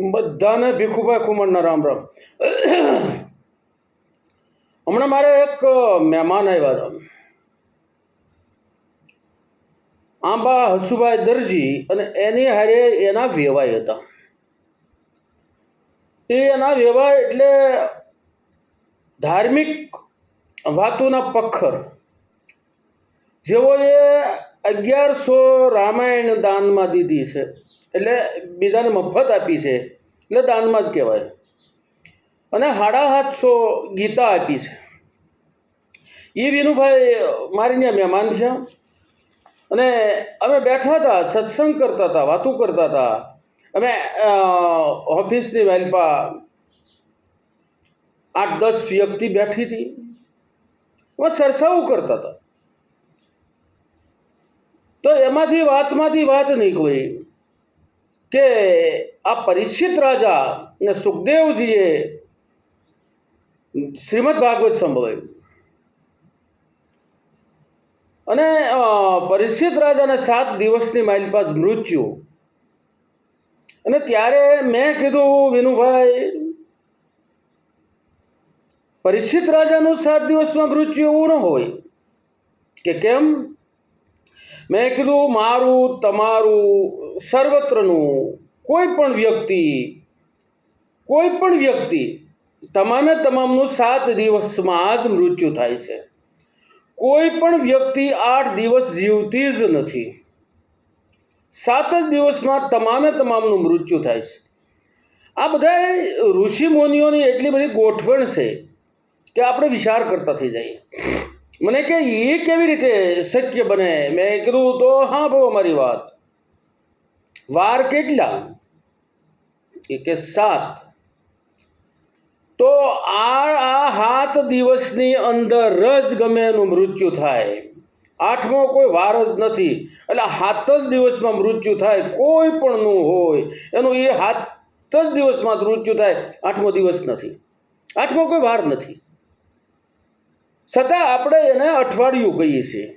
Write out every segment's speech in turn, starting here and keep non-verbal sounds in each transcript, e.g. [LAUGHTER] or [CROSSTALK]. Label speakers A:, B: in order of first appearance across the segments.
A: બધાને ભીખુભાઈ ખુમણના રામ રામ. હમણાં મારે એક મહેમાન આવ્યા હતા. આંબા હસુભાઈ દરજી અને એની હારે એના વેવાય હતા. એ એના વેવાય એટલે ધાર્મિક વાતોના પખ્ખર જેઓએ અગિયારસો રામાયણ દાનમાં દીધી છે. એટલે બીજાને મફત આપી છે. એટલે દાનમાં જ કહેવાય. અને સાડા સાતસો ગીતા આપી છે. એ વિનુભાઈ મારી ત્યાં મહેમાન છે. અને અમે બેઠા હતા, સત્સંગ કરતા હતા, વાતો કરતા હતા. અમે ઓફિસની વેલપા આઠ દસ વ્યક્તિ બેઠી હતી. અમે સરસાવું કરતા હતા. તો એમાંથી વાતમાંથી વાત નીકળી કે આ પરિચિત રાજા ને સુખદેવજીએ શ્રીમદ ભાગવત સંભળાયું અને પરિચિત રાજાને સાત દિવસની માઇલ પાસ મૃત્યુ. અને ત્યારે મેં કીધું, વિનુભાઈ, પરિચિત રાજાનું સાત દિવસમાં મૃત્યુ એવું ન હોય. કે કેમ? મેં કીધું, મારું, તમારું, સર્વત્રનું કોઈ પણ વ્યક્તિ, કોઈ પણ વ્યક્તિ તમામે તમામનું સાત દિવસમાં જ મૃત્યુ થાય છે. કોઈ પણ વ્યક્તિ આઠ દિવસ જીવતી જ નથી. સાત જ દિવસમાં તમામે તમામનું મૃત્યુ થાય છે. આ બધા ઋષિ મુનિઓની એટલી બધી ગોઠવણ છે કે આપણે વિચાર કરતા થઈ જઈએ. મને કે એ કેવી રીતે શક્ય બને? મેં કીધું, તો હા બહુ અમારી વાત. વાર કેટલા? એ કે, સાત. તો આ આ સાત દિવસની અંદર જ ગમે એનું મૃત્યુ થાય. આઠમો કોઈ વાર જ નથી. એટલે સાત જ દિવસમાં મૃત્યુ થાય, કોઈ પણનું હોય, એનું એ સાત જ દિવસમાં મૃત્યુ થાય, આઠમો દિવસ નથી. આઠમો કોઈ વાર નથી. છતાં આપણે એને અઠવાડિયું કહીએ છીએ.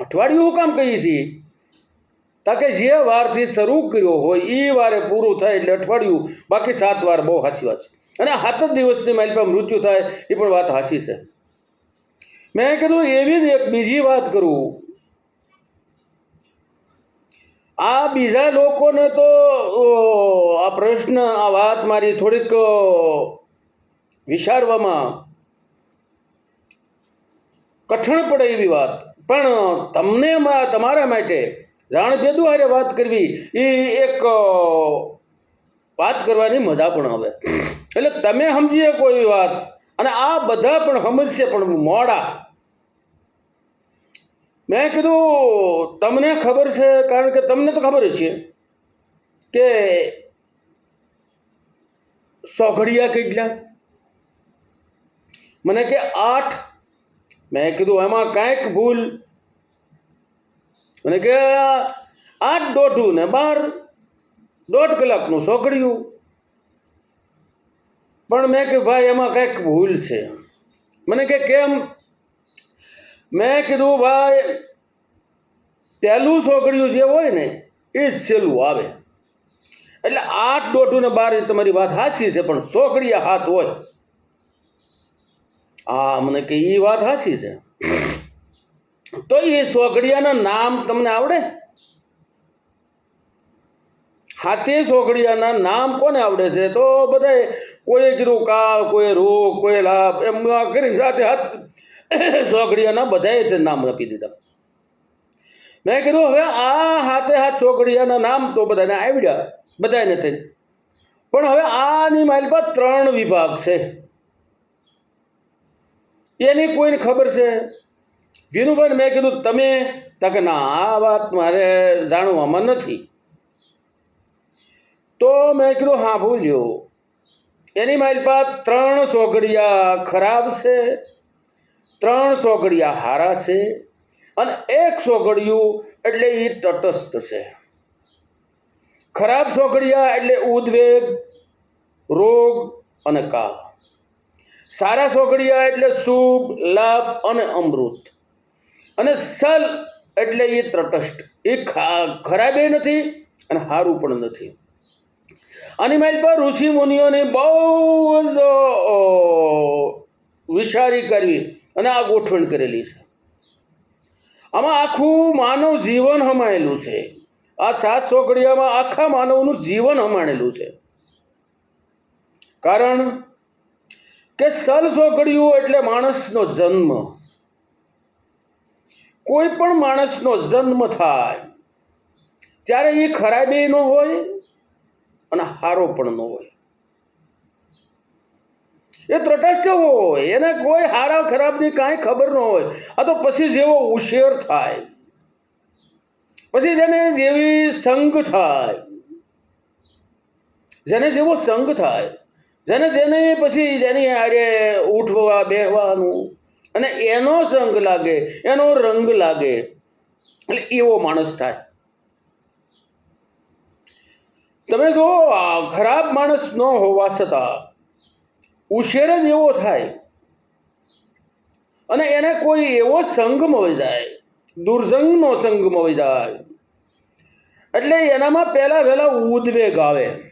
A: અઠવાડિયું કામ કહીએ છીએ? તાકે જે વારથી શરૂ કર્યો હોય એ વારે પૂરું થાય એટલે અઠવાડિયું, બાકી સાત વાર બહુ સાચી વાત છે. અને સાત જ દિવસની પર મૃત્યુ થાય એ પણ વાત સાચી છે. મેં કીધું એવી જ એક બીજી વાત કરું. આ બીજા લોકોને તો આ પ્રશ્ન, આ વાત મારી થોડીક વિચારવામાં કઠણ પડે એવી વાત. પણ તમને તમારા માટે જાણ ભેદુ હારે વાત કરવી એ એક વાત કરવાની મજા પણ આવે. એટલે તમે સમજી શકો એવી વાત અને આ બધા પણ સમજશે પણ મોડા. મેં કીધું, તમને ખબર છે, કારણ કે તમને તો ખબર છે કે સોઘડિયા કેટલા? મને કે આઠ મેં કીધું, એમાં કાંઈક ભૂલ. મને કે, આઠ દોઢું ને બાર, દોઢ કલાકનું સોગડ્યું. પણ મેં કે ભાઈ, એમાં કંઈક ભૂલ છે. મને કે, કેમ? મેં કીધું, ભાઈ, પહેલું સોગડિયું જે હોય ને, એ જ સહેલું આવે. એટલે આઠ દોઢું ને બાર તમારી વાત સાચી છે, પણ સોગડિયા હાથ હોય. હા મને કે એ વાત સાચી છે. તો એ સોગડિયાના નામ તમને આવડે? હાથે સોગડિયાના નામ કોને આવડે છે? તો બધા કોઈએ કીધું કાવ, કોઈ રોગ, કોઈ લાભ, એમ કરીને સાથે હાથ [COUGHS] સોગડિયાના બધાએ તે નામ આપી દીધા. મેં કીધું, હવે આ હાથે હાથ સોગડિયાના નામ તો બધાને આવડ્યા બધાને થઈ. પણ હવે આની મારી પાસે ત્રણ વિભાગ છે. એની કોઈને ખબર છે? વિનુભાઈ મેં કીધું, તમે તકે ના, આ વાત મારે જાણવામાં નથી. તો મેં કીધું, હા, ભૂલ્યો. એની મારી પાસે ત્રણ સોગડિયા ખરાબ છે, ત્રણ સોગડિયા હારા છે અને એક સોગડિયું એટલે એ તટસ્થ છે. ખરાબ સોગડિયા એટલે ઉદ્વેગ, રોગ અને કાળ. સારા સોગડિયા એટલે શુભ, લાભ અને અમૃત. અને સલ એટલે એ તટસ્થ. એ ખા, ખરાબે નથી અને સારું પણ નથી. આની માઇલ પર ઋષિ મુનિઓની બહુ જ વિશારી કરવી અને આ ગોઠવણ કરેલી છે. આમાં આખું માનવ જીવન હમાયેલું છે. આ સાત સોગડિયામાં આખા માનવનું જીવન હમાણેલું છે. કારણ કે સલ ચોકડીયું એટલે માણસનો જન્મ. કોઈ પણ માણસનો જન્મ થાય, ત્યારે એ ખરાબી ન હોય અને હારો પણ ન હોય. એ તટસ્થ હોય, એને કોઈ હારા ખરાબની કાંઈ ખબર ન હોય. આ તો પછી જેવો ઉશેર થાય. પછી જેને જેવી સંગ થાય, જેને જેવો સંગ થાય જેને જેને પછી જેની હારે ઉઠવા, બેહવાનું, અને એનો સંગ લાગે, એનો રંગ લાગે, એટલે એવો માણસ થાય. તમે જો ખરાબ માણસ ન હોવા છતાં ઉશેર જ એવો થાય. અને એને કોઈ એવો સંગ મળી જાય દુર્સંગનો સંગ મળી જાય. એટલે એનામાં પહેલાં વહેલા ઉદ્વેગ આવે.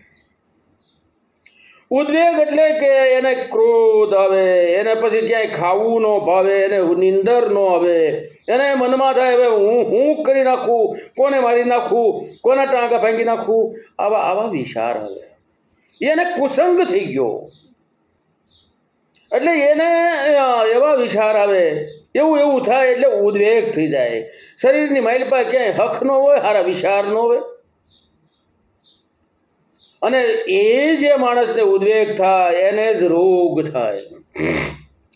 A: ઉદ્વેગ એટલે કે એને ક્રોધ આવે, એને પછી ક્યાંય ખાવું ન ભાવે, એને નિંદર ન આવે. એને મનમાં થાય, હવે હું હું કરી નાખું? કોને મારી નાખું? કોના ટાંકા ભાંગી નાખું? આવા આવા વિચાર આવે. એને કુસંગ થઈ ગયો. એટલે એને એવા વિચાર આવે. એવું એવું થાય એટલે ઉદ્વેગ થઈ જાય. શરીરની માઇલ પર ક્યાંય હક ન હોય સારા વિચાર ન હોય. અને એ જે માણસને ઉદ્વેગ થાય, એને જ રોગ થાય.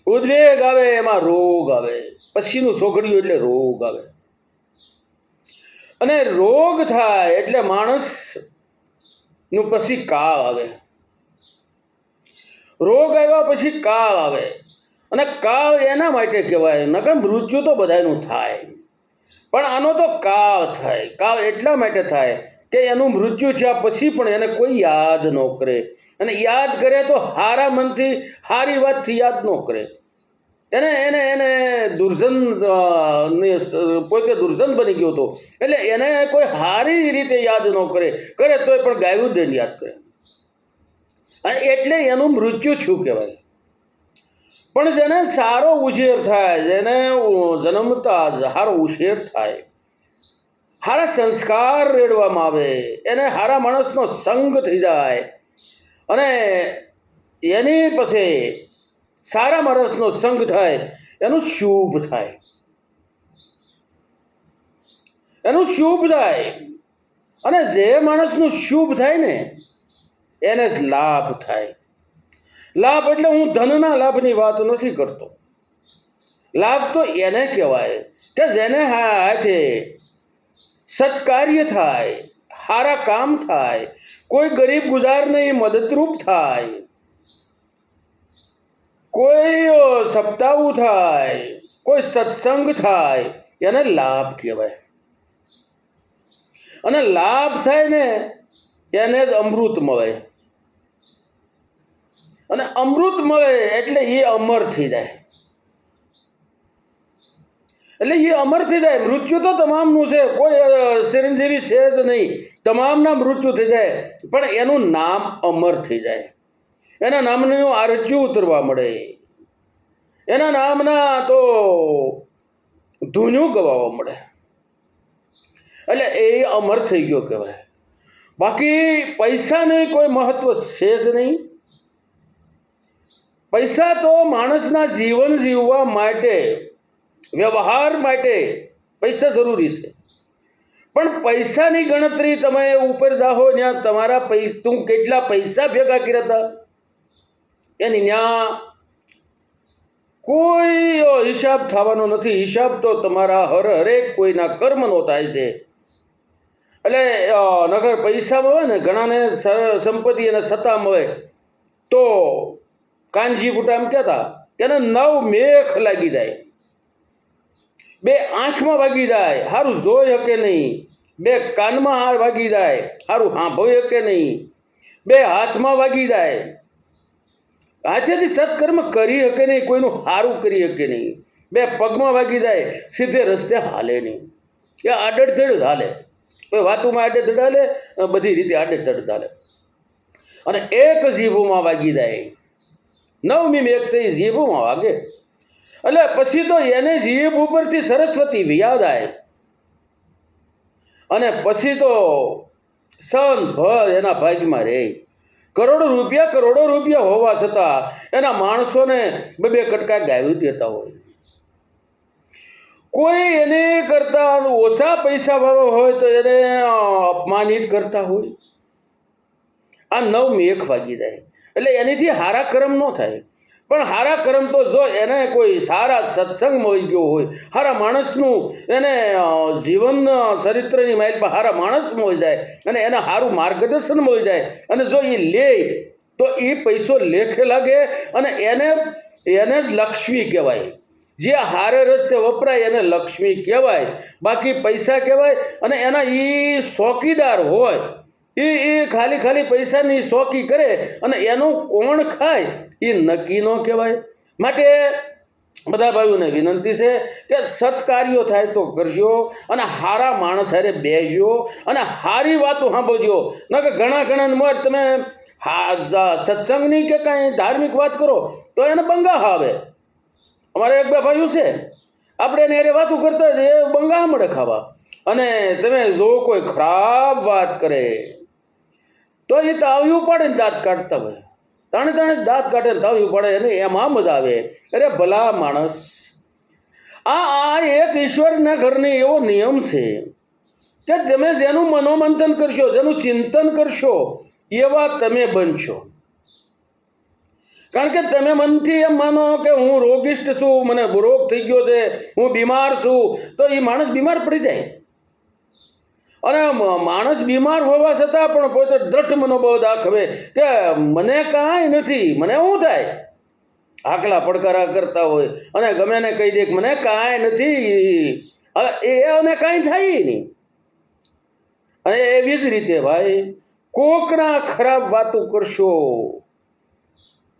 A: ઉદ્વેગ આવે, એમાં રોગ આવે. પછીનું સોગડ્યું એટલે રોગ આવે. અને રોગ થાય એટલે માણસનું પછી કાળ આવે. રોગ આવ્યા પછી કાળ આવે. અને કાળ એના માટે કહેવાય, નકર મૃત્યુ તો બધાનું થાય. પણ આનો તો કાળ થાય. કાળ એટલા માટે થાય કે એનું મૃત્યુ થયા પછી પણ એને કોઈ યાદ ન કરે. અને યાદ કરે તો હારા મનથી હારી વાતથી યાદ ન કરે. એને એને એને દુર્જન પોતે દુર્જન બની ગયો હતો. એટલે એને કોઈ હારી રીતે યાદ ન કરે. કરે તોય પણ ગાયું દેન યાદ કરે. અને એટલે એનું મૃત્યુ થયું કહેવાય. પણ જેને સારો ઉછેર થાય, જેને જન્મતા સારો ઉછેર થાય સારા સંસ્કાર રેડવામાં આવે. એને સારા માણસનો સંગ થઈ જાય. અને એની પછી સારા માણસનો સંગ થાય, એનું શુભ થાય. એનું શુભ થાય. અને જે માણસનું શુભ થાય ને, એને જ લાભ થાય. લાભ એટલે હું ધનના લાભની વાત નથી કરતો. લાભ તો એને કહેવાય કે જેને હાથે સત્કાર્ય થાય સારા કામ થાય કોઈ ગરીબ ગુજારને એ મદદરૂપ થાય. કોઈ અ, થાય કોઈ સત્સંગ થાય એને લાભ કહેવાય. અને લાભ થાય ને એને જ અમૃત મળે. અને અમૃત મળે એટલે એ અમર થઈ જાય. એટલે એ અમર થઈ જાય. મૃત્યુ તો તમામનું છે. કોઈ ચિરંજીવી છે જ નહીં. તમામના મૃત્યુ થઈ જાય. પણ એનું નામ અમર થઈ જાય. એના નામનું આરચ્યુ ઉતરવા મળે. એના નામના તો ધૂન્યું ગવાવા મળે. એટલે એ અમર થઈ ગયો કહેવાય. બાકી પૈસાને કોઈ મહત્વ છે જ નહીં. પૈસા તો માણસના જીવન જીવવા માટે વ્યવહાર માટે પૈસા જરૂરી છે. પણ પૈસાની ગણતરી તમે ઉપર જાહો ત્યાં તમારા પૈ, તું કેટલા પૈસા ભેગા કર્યા હતા? એની ત્યાં કોઈ હિસાબ થવાનો નથી. હિસાબ તો તમારા હર હરેક કોઈના કર્મનો થાય છે. એટલે નગર પૈસા મળે ને, ઘણાને સંપત્તિ અને સત્તા મળે તો કાનજી બુટા એમ કહેતા એને નવ મેખ લાગી જાય. બે આંખમાં વાગી જાય સારું જોઈ શકે નહીં. બે કાનમાં હાર વાગી જાય સારું સાંભળી શકે નહીં. બે હાથમાં વાગી જાય. હાથેથી સત્કર્મ કરી શકે નહીં, કોઈનું સારું કરી શકે નહીં. બે પગમાં વાગી જાય, સીધે રસ્તે હાલે નહીં. એ આડેધડ હાલે. કોઈ વાતુમાં આડેધડ હાલે બધી રીતે આડેધડ હાલે. અને એક જીભોમાં વાગી જાય. નવમી એક છે એ જીભુમાં વાગે. એટલે પછી તો એને જીભ ઉપરથી સરસ્વતી વ્યાદ આવે અને પછી તો સન, ભર એના ભાગમાં રહે. કરોડો રૂપિયા કરોડો રૂપિયા હોવા છતાં એના માણસોને બે બે કટકા ગાવી દેતા હોય. કોઈ એને કરતા ઓછા પૈસા વાળો હોય તો એને અપમાનિત કરતા હોય. આ નવ મેઘ વાગી જાય. એટલે એનીથી હારા કરમ ન થાય. પણ સારા કર્મ તો જો એને કોઈ સારા સત્સંગ મળી ગયો હોય સારા માણસનું એને જીવન ચરિત્રની માહિતી પર સારા માણસ મળી જાય અને એને સારું માર્ગદર્શન મળી જાય અને જો એ લે, તો એ પૈસો લેખે લાગે અને એને એને જ લક્ષ્મી કહેવાય. જે હારે રસ્તે વપરાય એને લક્ષ્મી કહેવાય. બાકી પૈસા કહેવાય અને એના એ ચોકીદાર હોય. એ એ ખાલી ખાલી પૈસાની શોખી કરે અને એનું કોણ ખાય એ નક્કી ન કહેવાય. માટે બધા ભાઈઓને વિનંતી છે કે સત્કાર્યો થાય તો કરજો અને હારા માણસ હારે બેસજો અને હારી વાતો સાંભળજો. ન કે ઘણા ઘણા મર તમે હા સત્સંગની કે કાંઈ ધાર્મિક વાત કરો તો એને બંગા આવે. અમારે એક બે ભાઈઓ છે. આપણે એને હારે વાતો કરતા હોય એ બંગા મળે ખાવા. અને તમે જો કોઈ ખરાબ વાત કરે તો એ તાવ્યું પડે ને દાંત કાઢતા હોય. તાણે તાણે દાંત કાઢે તાવ્યું પડે અને એમાં મજા આવે. અરે ભલા માણસ. આ આ એક ઈશ્વરના ઘરની એવો નિયમ છે કે તમે જેનું મનોમંથન કરશો, જેનું ચિંતન કરશો, એવા તમે બનશો. કારણ કે તમે મનથી એમ માનો કે હું રોગિષ્ટ છું, મને રોગ થઈ ગયો છે, હું બીમાર છું, તો એ માણસ બીમાર પડી જાય. અને માણસ બીમાર હોવા છતાં પણ પોતે દ્રઢ મનોભાવ દાખવે કે મને કાંઈ નથી, મને શું થાય? આકલા પડકારા કરતા હોય. અને ગમે ને કહી દે કે મને કાંઈ નથી. હવે એ અને કાંઈ થાય નહીં. અને એવી જ રીતે ભાઈ, કોકના ખરાબ વાતો કરશો,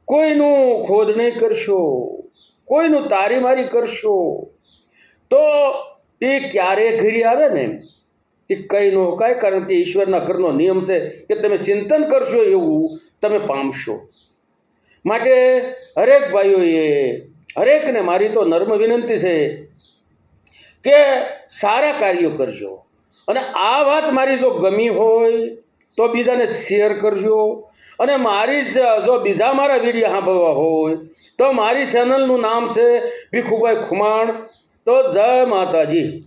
A: કોઈનું ખોદણી કરશો, કોઈનું તારીમારી કરશો, તો એ ક્યારે ઘરી આવે ને? એ કંઈ ન કાંઈ કારણ કે ઈશ્વરના ઘરનો નિયમ છે કે તમે ચિંતન કરશો એવું તમે પામશો. માટે હરેક ભાઈઓએ, હરેકને મારી તો નર્મ વિનંતી છે કે સારા કાર્યો કરજો. અને આ વાત મારી જો ગમી હોય તો બીજાને શેર કરજો. અને મારી જો બીજા મારા વીડિયો સાંભળવા હોય તો મારી ચેનલનું નામ છે ભીખુભાઈ ખુમાણ. તો જય માતાજી.